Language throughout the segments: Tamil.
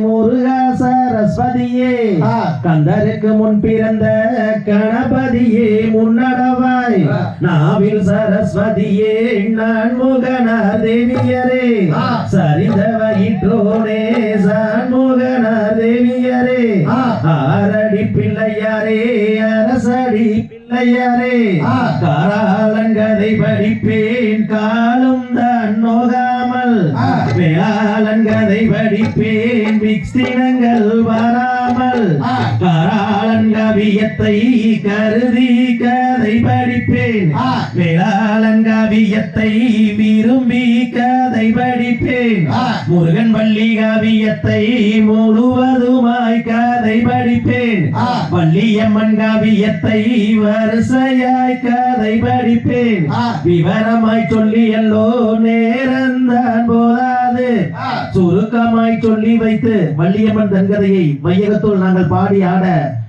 முருகா சரஸ்வதியே. கந்தருக்கு முன் பிறந்த கணபதியே முன்னடவாய். நாவில் சரஸ்வதியே நான்முகனா தேவியரே ஆ. சரிந்த வயிற்றோனே சான்முகனா தேவியரே ஆ. ஆரடி பிள்ளையாரே அரசடி பிள்ளையாரே ஆ. காராளங்கதை படிப்பேன் காலும். வேளாளன் கதை படிப்பேன் விக்சினங்கள் வராமல் ஆ. காராளன் கவியத்தை கருதி கதை படிப்பேன். வேளாளன் கவியத்தை விரும்பி கதை படிப்பேன். முருகன் வள்ளி கவியத்தை முழுவதுமாய் கதை படிப்பேன். வள்ளியம்மன் கவியத்தை வரிசையாய் கதை படிப்பேன். விவரமாய் சொல்லி எல்லோ நேரந்தான் போதாது ஆ. சுருக்கமாய் சொல்லி வைத்து வள்ளியம்மன் தன்கதையை மையகத்துள் நாங்கள் பாடி ஆட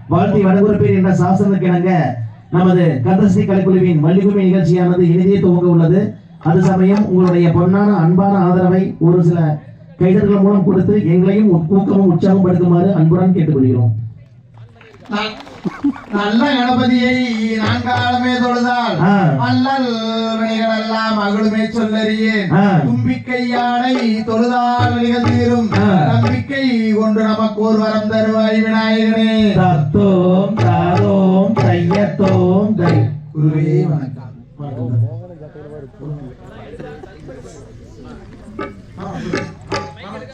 வாழ்த்தி வடகுறுப்பேன் என்ற சாசனத்துக்கு இணங்க நமது கந்தஸ்ரீ கலைக்குழுவின் மல்லிகுமி நிகழ்ச்சியானது இனிதே துவங்க உள்ளது. அது சமயம் உங்களுடைய பொன்னான அன்பான ஆதரவை ஒரு சில கைதர்கள் மூலம் கொடுத்து எங்களையும் ஊக்கமும் உற்சாகம் படுத்துமாறு அன்புடன் கேட்டுக்கொள்கிறோம். நல்ல கணபதியை நான்காலமே தொழுதால். அல்லல் வினைகள் எல்லாம் அகழுமே சொல்லறியேன். தும்பிக்கை யானை தொழுதால் வழிகள் தீரும். நம்பிக்கை கொண்டு நமக்கு ஒரு வரம் தருவாய் விநாயகனே. தத்தோம் தாரோம் தையத்தோம் தை. குருவே வணக்கம்.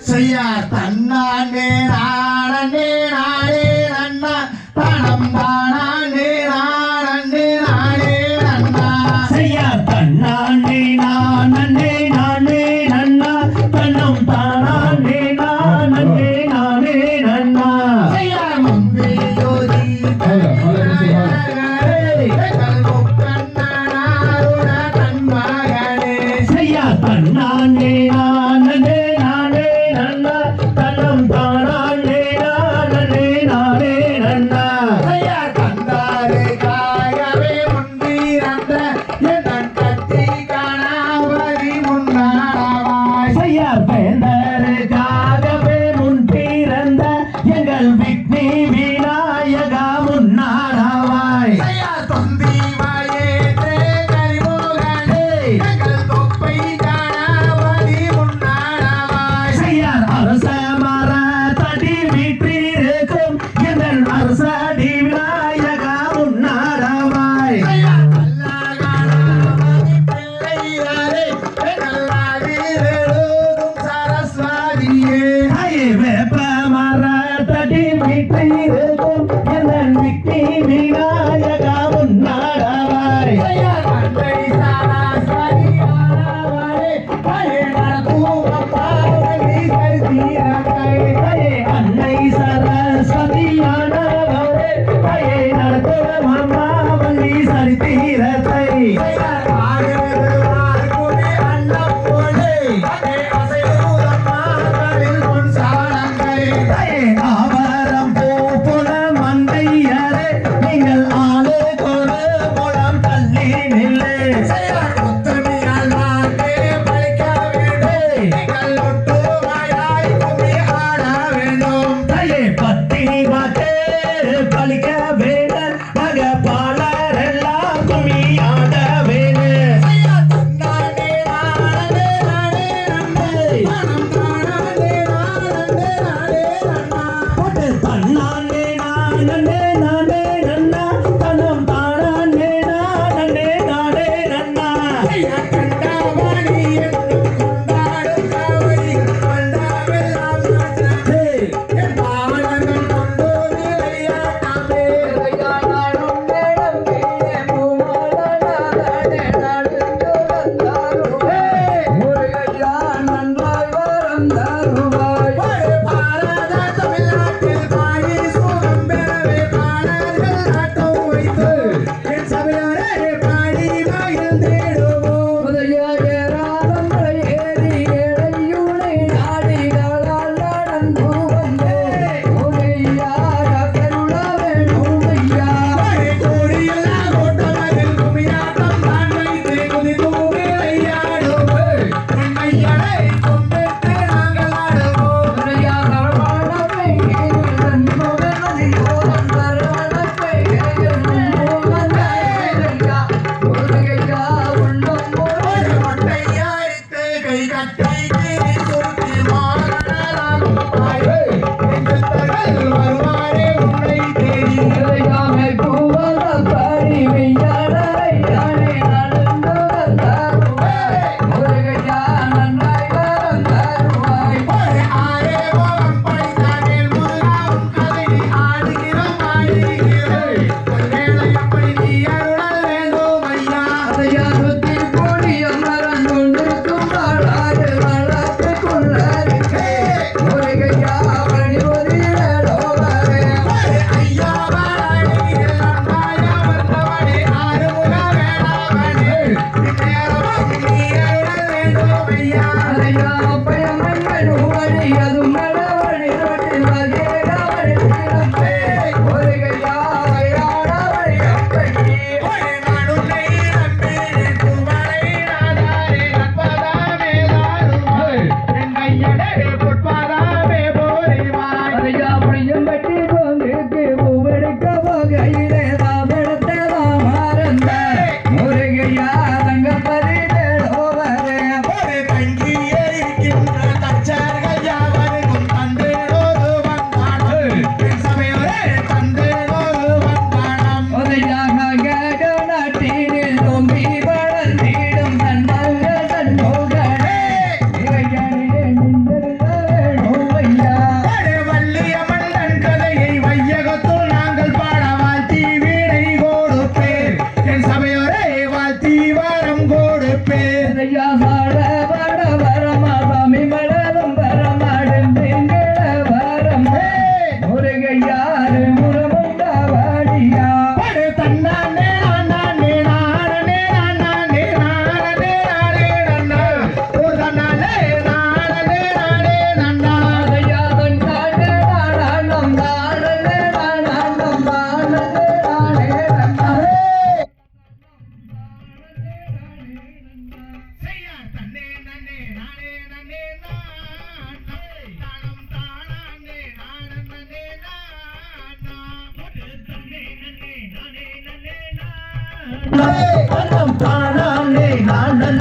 செய்யா தன்னானே நானே நானே got baby. தானானே நான் நான்